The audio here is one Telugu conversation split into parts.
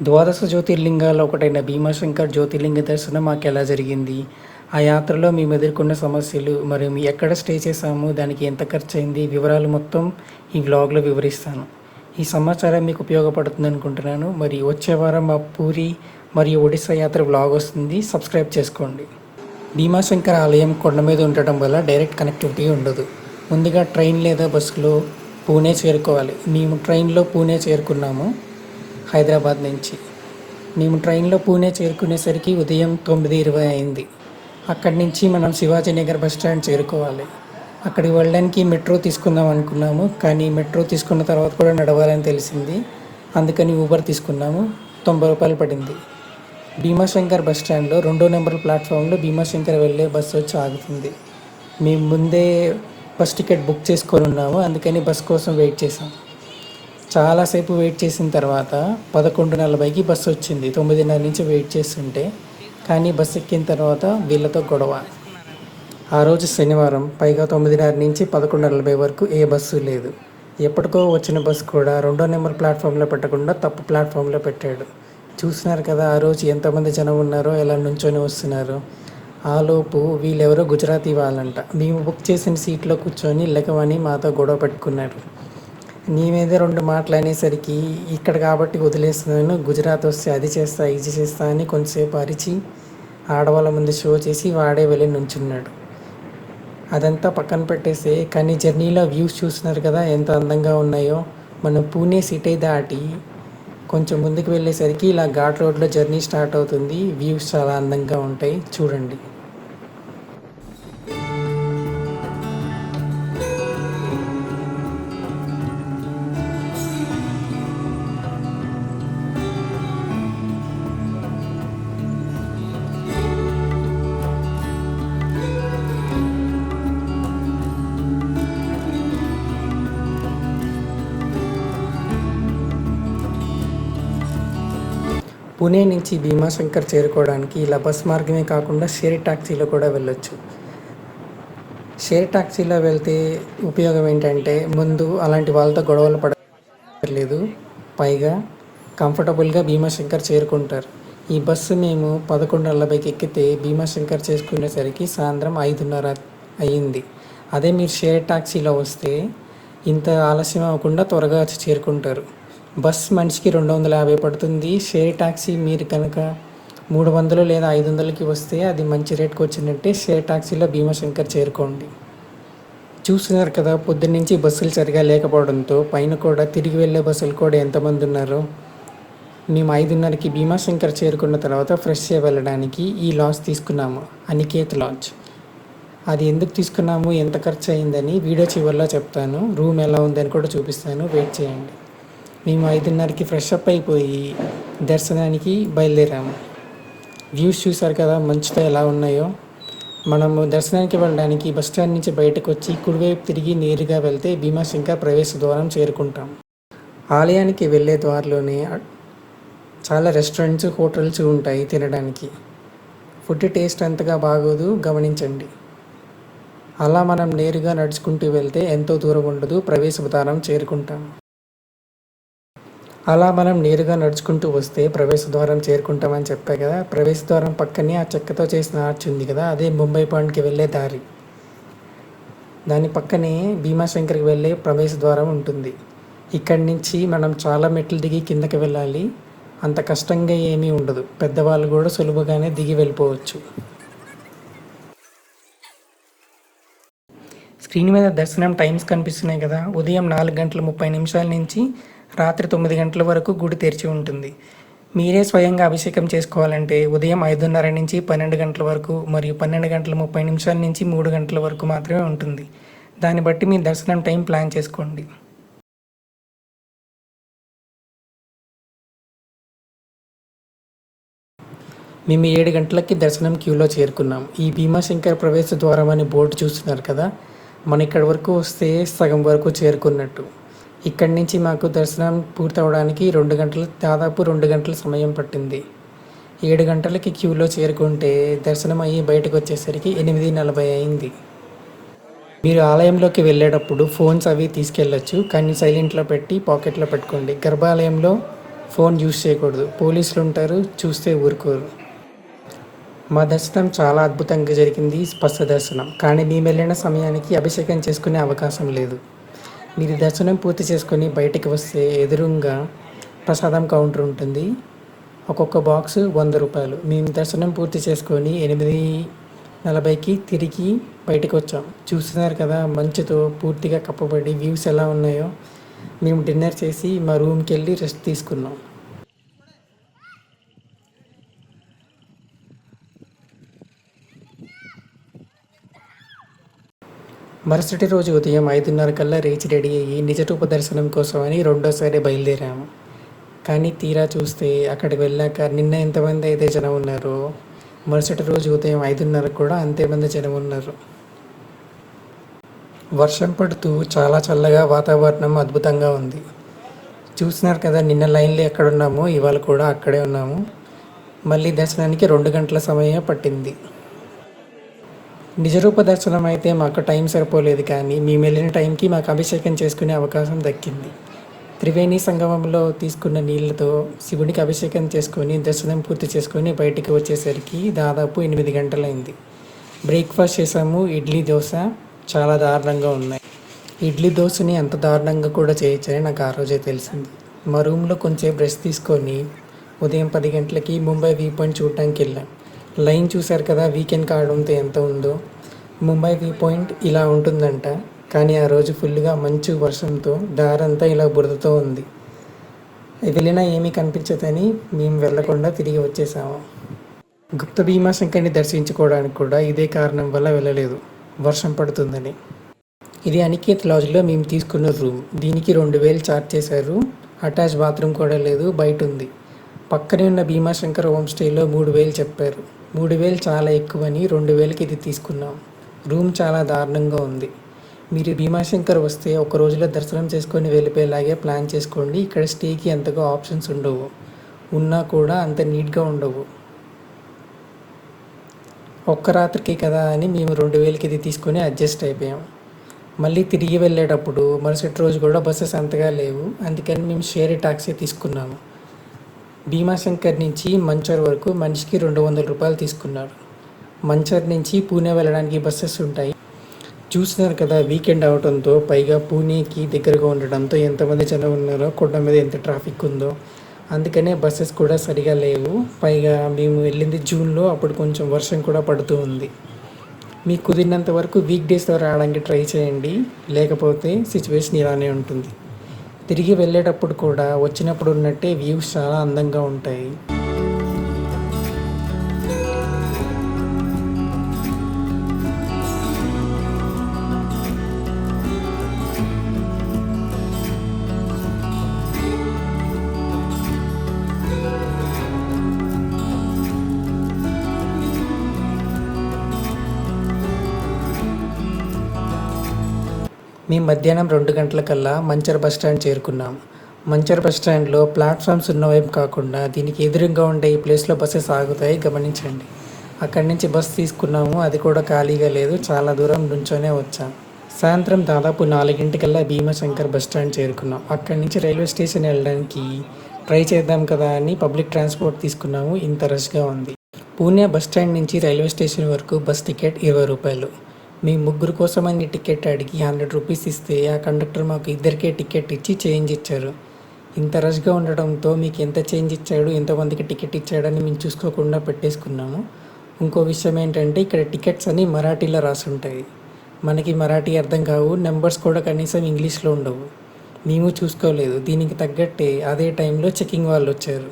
ద్వాదశ జ్యోతిర్లింగాల్లో ఒకటైన భీమాశంకర్ జ్యోతిర్లింగ దర్శనం మాకు ఎలా జరిగింది? ఆ యాత్రలో మేము ఎదుర్కొన్న సమస్యలు మరియు మేము ఎక్కడ స్టే చేసాము దానికి ఎంత ఖర్చు అయింది వివరాలు మొత్తం ఈ వ్లాగ్లో వివరిస్తాను. ఈ సమాచారం మీకు ఉపయోగపడుతుంది అనుకుంటున్నాను. మరి వచ్చే వారం మా పూరి మరియు ఒడిశా యాత్ర వ్లాగ్ వస్తుంది. సబ్స్క్రైబ్ చేసుకోండి. భీమాశంకర్ ఆలయం కొండ మీద ఉండటం వల్ల డైరెక్ట్ కనెక్టివిటీ ఉండదు. ముందుగా ట్రైన్ లేదా బస్సులో పూణే చేరుకోవాలి. మేము ట్రైన్లో పూణే చేరుకున్నాము. హైదరాబాద్ నుంచి. మేము ట్రైన్లో పూణే చేరుకునేసరికి ఉదయం తొమ్మిది ఇరవై అయింది. అక్కడి నుంచి మనం శివాజీ నగర్ బస్ స్టాండ్ చేరుకోవాలి. అక్కడికి వెళ్ళడానికి మెట్రో తీసుకుందాం అనుకున్నాము కానీ మెట్రో తీసుకున్న తర్వాత కూడా నడవాలని తెలిసింది. అందుకని ఊబర్ తీసుకున్నాము తొంభై రూపాయలు పడింది. భీమాశంకర్ బస్ స్టాండ్లో రెండో నెంబర్ ప్లాట్ఫామ్లో భీమాశంకర్ వెళ్ళే బస్సు వచ్చి ఆగుతుంది. మేము ముందే బస్ టికెట్ బుక్ చేసుకొని ఉన్నాము అందుకని బస్ కోసం వెయిట్ చేసాం చాలాసేపు వెయిట్ చేసిన తర్వాత పదకొండు నలభైకి బస్సు వచ్చింది. తొమ్మిదిన్నర నుంచి వెయిట్ చేస్తుంటే కానీ బస్సు ఎక్కిన తర్వాత వీళ్ళతో గొడవ. ఆ రోజు శనివారం పైగా తొమ్మిదిన్నర నుంచి పదకొండు నలభై వరకు ఏ బస్సు లేదు. ఎప్పటికో వచ్చిన బస్సు కూడా రెండో నెంబర్ ప్లాట్ఫామ్లో పెట్టకుండా తప్పు ప్లాట్ఫామ్లో పెట్టాడు. చూసినారు కదా ఆ రోజు ఎంతమంది జనం ఉన్నారో ఎలా నుంచొని వస్తున్నారు? ఆలోపు వీళ్ళెవరో గుజరాతీ వాళ్ళంట. మేము బుక్ చేసిన సీట్లో కూర్చొని లెగవని మాతో గొడవ పెట్టుకున్నారు. నీ మీద రెండు మాటలు అనేసరికి ఇక్కడ కాబట్టి వదిలేస్తున్నాను గుజరాత్ వస్తే అది చేస్తా ఇది చేస్తా అని కొంతసేపు అరిచి ఆడవాళ్ళ ముందు షో చేసి వాడే వెళ్ళి నుంచున్నాడు. అదంతా పక్కన పెట్టేస్తే కానీ జర్నీలో వ్యూస్ చూస్తున్నారు కదా ఎంత అందంగా ఉన్నాయో. మనం పూణే సిటీ దాటి కొంచెం ముందుకు వెళ్ళేసరికి ఇలా ఘాట్ రోడ్లో జర్నీ స్టార్ట్ అవుతుంది. వ్యూస్ చాలా అందంగా ఉంటాయి. చూడండి. పూణే నుంచి భీమాశంకర్ చేరుకోవడానికి ఇలా బస్ మార్గమే కాకుండా షేర్ టాక్సీలో కూడా వెళ్ళొచ్చు. షేర్ టాక్సీలో వెళ్తే ఉపయోగం ఏంటంటే ముందు అలాంటి వాళ్ళతో గొడవలు పడలేదు పైగా కంఫర్టబుల్గా భీమాశంకర్ చేరుకుంటారు. ఈ బస్సు మేము పదకొండు నలభైకి ఎక్కితే భీమాశంకర్ చేసుకునేసరికి సాయంత్రం ఐదున్నర అయ్యింది. అదే మీరు షేర్ టాక్సీలో వస్తే ఇంత ఆలస్యం అవ్వకుండా త్వరగా చేరుకుంటారు. బస్ మనిషికి రెండు వందల యాభై పడుతుంది. షేర్ టాక్సీ మీరు కనుక మూడు వందలు లేదా ఐదు వందలకి వస్తే అది మంచి రేట్కి వచ్చిందంటే షేర్ టాక్సీలో భీమాశంకర్ చేరుకోండి. చూస్తున్నారు కదా పొద్దున్నుంచి బస్సులు సరిగా లేకపోవడంతో పైన కూడా తిరిగి వెళ్ళే బస్సులు కూడా ఎంతమంది ఉన్నారు. మేము ఐదున్నరకి భీమాశంకర్ చేరుకున్న తర్వాత ఫ్రెష్ అయ్యి వెళ్ళడానికి ఈ లాంచ్ తీసుకున్నాము అనికేత్ లాంచ్ అది ఎందుకు తీసుకున్నాము ఎంత ఖర్చు అయిందని వీడియో చివరిలో చెప్తాను. రూమ్ ఎలా ఉందని కూడా చూపిస్తాను. వెయిట్ చేయండి. మేము ఐదున్నరకి ఫ్రెష్ అప్ అయిపోయి దర్శనానికి బయలుదేరాము. వ్యూస్ చూసారు కదా మంచుతో ఎలా ఉన్నాయో. మనము దర్శనానికి వెళ్ళడానికి బస్ స్టాండ్ నుంచి బయటకు వచ్చి కుడివైపు తిరిగి నేరుగా వెళ్తే భీమాశంకర్ ప్రవేశ ద్వారం చేరుకుంటాం. ఆలయానికి వెళ్ళే ద్వారలోనే చాలా రెస్టారెంట్స్ హోటల్స్ ఉంటాయి తినడానికి. ఫుడ్ టేస్ట్ అంతగా బాగోదు గమనించండి. అలా మనం నేరుగా నడుచుకుంటూ వెళ్తే ఎంతో దూరం ఉండదు ప్రవేశ ద్వారం చేరుకుంటాం. అలా మనం నేరుగా నడుచుకుంటూ వస్తే ప్రవేశ ద్వారం చేరుకుంటామని చెప్పా కదా. ప్రవేశ ద్వారం పక్కనే ఆ చెక్కతో చేసిన ఆర్చ్ ఉంది కదా అదే ముంబై పాయింట్కి వెళ్ళే దారి. దాని పక్కనే భీమాశంకర్కి వెళ్ళే ప్రవేశ ద్వారం ఉంటుంది. ఇక్కడి నుంచి మనం చాలా మెట్లు దిగి కిందకి వెళ్ళాలి. అంత కష్టంగా ఏమీ ఉండదు. పెద్దవాళ్ళు కూడా సులభంగానే దిగి వెళ్ళిపోవచ్చు. స్క్రీన్ మీద దర్శనం టైమ్స్ కనిపిస్తున్నాయి కదా. ఉదయం నాలుగు గంటల ముప్పై నిమిషాల నుంచి రాత్రి తొమ్మిది గంటల వరకు గుడి తెరిచి ఉంటుంది. మీరే స్వయంగా అభిషేకం చేసుకోవాలంటే ఉదయం ఐదున్నర నుంచి పన్నెండు గంటల వరకు మరియు పన్నెండు గంటల ముప్పై నిమిషాల నుంచి మూడు గంటల వరకు మాత్రమే ఉంటుంది. దాన్ని బట్టి మీ దర్శనం టైం ప్లాన్ చేసుకోండి. మేము ఏడు గంటలకి దర్శనం క్యూలో చేరుకున్నాం. ఈ భీమాశంకర్ ప్రవేశ ద్వారం అని బోర్డు చూస్తున్నారు కదా? మన ఇక్కడి వరకు వస్తే సగం వరకు చేరుకున్నట్టు. ఇక్కడి నుంచి మాకు దర్శనం పూర్తవడానికి రెండు గంటలు దాదాపు రెండు గంటల సమయం పట్టింది. ఏడు గంటలకి క్యూలో చేరుకుంటే దర్శనం అయ్యి బయటకు వచ్చేసరికి ఎనిమిది నలభై అయింది. మీరు ఆలయంలోకి వెళ్ళేటప్పుడు ఫోన్స్ అవి తీసుకెళ్ళొచ్చు కానీ సైలెంట్లో పెట్టి పాకెట్లో పెట్టుకోండి. గర్భాలయంలో ఫోన్ యూస్ చేయకూడదు. పోలీసులు ఉంటారు చూస్తే ఊరుకోరు. మా దర్శనం చాలా అద్భుతంగా జరిగింది స్పష్ట దర్శనం. కానీ మేము వెళ్ళిన సమయానికి అభిషేకం చేసుకునే అవకాశం లేదు. మీరు దర్శనం పూర్తి చేసుకొని బయటికి వస్తే ఎదురుగా ప్రసాదం కౌంటర్ ఉంటుంది. ఒక్కొక్క బాక్స్ వంద రూపాయలు. మేము దర్శనం పూర్తి చేసుకొని ఎనిమిది నలభైకి తిరిగి బయటకు వచ్చాం. చూస్తున్నారు కదా మంచుతో పూర్తిగా కప్పబడి వ్యూస్ ఎలా ఉన్నాయో. మేము డిన్నర్ చేసి మా రూమ్కి వెళ్ళి రెస్ట్ తీసుకున్నాం. మరుసటి రోజు ఉదయం ఐదున్నర కల్లా రీచ్ రెడీ అయ్యి నిజరూప దర్శనం కోసమని రెండోసారి బయలుదేరాము. కానీ తీరా చూస్తే అక్కడికి వెళ్ళాక నిన్న ఎంతమంది అయితే జనం ఉన్నారో మరుసటి రోజు ఉదయం ఐదున్నరకు కూడా అంతే మంది జనం ఉన్నారు. వర్షం పడుతూ చాలా చల్లగా వాతావరణం అద్భుతంగా ఉంది. చూసినారు కదా నిన్న లైన్లో ఎక్కడ ఉన్నాము ఇవాళ కూడా అక్కడే ఉన్నాము. మళ్ళీ దర్శనానికి రెండు గంటల సమయం పట్టింది. నిజరూప దర్శనం అయితే మాకు టైం సరిపోలేదు కానీ మేము వెళ్ళిన టైంకి మాకు అభిషేకం చేసుకునే అవకాశం దక్కింది. త్రివేణి సంగమంలో తీసుకున్న నీళ్ళతో శివునికి అభిషేకం చేసుకొని దర్శనం పూర్తి చేసుకొని బయటికి వచ్చేసరికి దాదాపు ఎనిమిది గంటలైంది. బ్రేక్ఫాస్ట్ చేసాము ఇడ్లీ దోశ చాలా దారుణంగా ఉన్నాయి. ఇడ్లీ దోశని అంత దారుణంగా కూడా చేయొచ్చని నాకు ఆ రోజే తెలిసింది. మా రూమ్లో కొంచెం బ్రష్ తీసుకొని ఉదయం పది గంటలకి ముంబై వ్యూ పాయింట్ చూడటానికి వెళ్ళాం. లైన్ చూశారు కదా వీకెండ్ కావడంతో ఎంత ఉందో. ముంబై వ్యూ పాయింట్ ఇలా ఉంటుందంట. కానీ ఆ రోజు ఫుల్గా మంచు వర్షంతో దారంతా ఇలా బురదతో ఉంది. వెళ్ళినా ఏమీ కనిపించదని మేము వెళ్ళకుండా తిరిగి వచ్చేసాము. గుప్త భీమాశంకర్ని దర్శించుకోవడానికి కూడా ఇదే కారణం వల్ల వెళ్ళలేదు. వర్షం పడుతుందని. ఇది అనికేత్ లాజ్లో మేము తీసుకున్న రూమ్. దీనికి రెండు వేలు ఛార్జ్ చేశారు. అటాచ్ బాత్రూమ్ కూడా లేదు బయట ఉంది. పక్కనే ఉన్న భీమాశంకర్ హోమ్ స్టేలో మూడు వేలు చెప్పారు. మూడు వేలు చాలా ఎక్కువని రెండు వేలకి ఇది తీసుకున్నాం. రూమ్ చాలా దారుణంగా ఉంది. మీరు భీమాశంకర్ వస్తే ఒక రోజులో దర్శనం చేసుకొని వెళ్ళిపోయేలాగే ప్లాన్ చేసుకోండి. ఇక్కడ స్టేకి అంతగా ఆప్షన్స్ ఉండవు. ఉన్నా కూడా అంత నీట్గా ఉండవు. ఒక్క రాత్రికి కదా అని మేము రెండు వేలకి ఇది తీసుకొని అడ్జస్ట్ అయిపోయాం. మళ్ళీ తిరిగి వెళ్ళేటప్పుడు మరుసటి రోజు కూడా బస్సెస్ అంతగా లేవు. అందుకని మేము షేర్ టాక్సీ తీసుకున్నాము. భీమాశంకర్ నుంచి మంచర్ వరకు మనిషికి రెండు వందల రూపాయలు తీసుకున్నారు మంచర్ నుంచి పూణే వెళ్ళడానికి బస్సెస్ ఉంటాయి. చూసినారు కదా వీకెండ్ అవడంతో పైగా పూణేకి దగ్గరగా ఉండడంతో ఎంతమంది జనం ఉన్నారో కొండ మీద ఎంత ట్రాఫిక్ ఉందో అందుకనే బస్సెస్ కూడా సరిగా లేవు. పైగా మేము వెళ్ళింది జూన్లో అప్పుడు కొంచెం వర్షం కూడా పడుతూ ఉంది. మీకు కుదిరినంత వరకు వీక్ డేస్లో రావడానికి ట్రై చేయండి. లేకపోతే సిచ్యువేషన్ ఇలానే ఉంటుంది. తిరిగి వెళ్ళేటప్పుడు కూడా వచ్చినప్పుడు ఉన్నట్టే వ్యూస్ చాలా అందంగా ఉంటాయి. మేము మధ్యాహ్నం రెండు గంటలకల్లా మంచర్ బస్ స్టాండ్ చేరుకున్నాం. మంచర్ బస్ స్టాండ్లో ప్లాట్ఫామ్స్ ఉన్న వైపు కాకుండా దీనికి ఎదురుగా ఉండే ఈ ప్లేస్లో బస్సెస్ ఆగుతాయి. గమనించండి. అక్కడి నుంచి బస్ తీసుకున్నాము. అది కూడా ఖాళీగా లేదు. చాలా దూరం నుంచోనే వచ్చాం. సాయంత్రం దాదాపు నాలుగింటికల్లా భీమశంకర్ బస్ స్టాండ్ చేరుకున్నాం. అక్కడి నుంచి రైల్వే స్టేషన్ వెళ్ళడానికి ట్రై చేద్దాం కదా అని పబ్లిక్ ట్రాన్స్పోర్ట్ తీసుకున్నాము. ఇంత రష్గా ఉంది. పూణే బస్ స్టాండ్ నుంచి రైల్వే స్టేషన్ వరకు బస్ టికెట్ ఇరవై రూపాయలు. మీ ముగ్గురు కోసమని టికెట్ అడిగి హండ్రెడ్ రూపీస్ ఇస్తే ఆ కండక్టర్ మాకు ఇద్దరికే టికెట్ ఇచ్చి చేంజ్ ఇచ్చారు. ఇంత రష్గా ఉండడంతో మీకు ఎంత చేంజ్ ఇచ్చాడు ఎంతమందికి టికెట్ ఇచ్చాడని మేము చూసుకోకుండా పెట్టేసుకున్నాము. ఇంకో విషయం ఏంటంటే ఇక్కడ టికెట్స్ అని మరాఠీలో రాసి ఉంటాయి మనకి మరాఠీ అర్థం కావు నెంబర్స్ కూడా కనీసం ఇంగ్లీష్లో ఉండవు. మేము చూసుకోలేదు. దీనికి తగ్గట్టే అదే టైంలో చెకింగ్ వాళ్ళు వచ్చారు.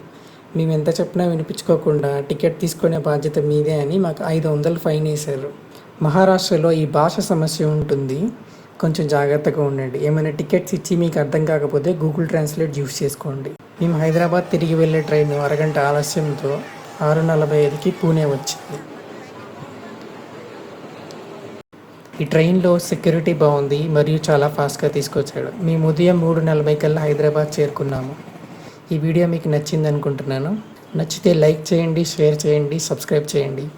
మేము ఎంత చెప్పినా వినిపించుకోకుండా టికెట్ తీసుకునే బాధ్యత మీదే అని మాకు ఐదు వందలు ఫైన్ వేశారు. మహారాష్ట్రలో ఈ భాష సమస్య ఉంటుంది. కొంచెం జాగ్రత్తగా ఉండండి. ఏమైనా టికెట్స్ ఇచ్చి మీకు అర్థం కాకపోతే గూగుల్ ట్రాన్స్లేట్ యూస్ చేసుకోండి. మేము హైదరాబాద్ తిరిగి వెళ్ళే ట్రైన్ అరగంట ఆలస్యంతో ఆరు నలభై ఐదుకి పూణే వచ్చింది. ఈ ట్రైన్లో సెక్యూరిటీ బాగుంది మరియు చాలా ఫాస్ట్గా తీసుకొచ్చాడు. మేము ఉదయం మూడు నలభై కల్లా హైదరాబాద్ చేరుకున్నాము. ఈ వీడియో మీకు నచ్చింది అనుకుంటున్నాను నచ్చితే లైక్ చేయండి షేర్ చేయండి సబ్స్క్రైబ్ చేయండి.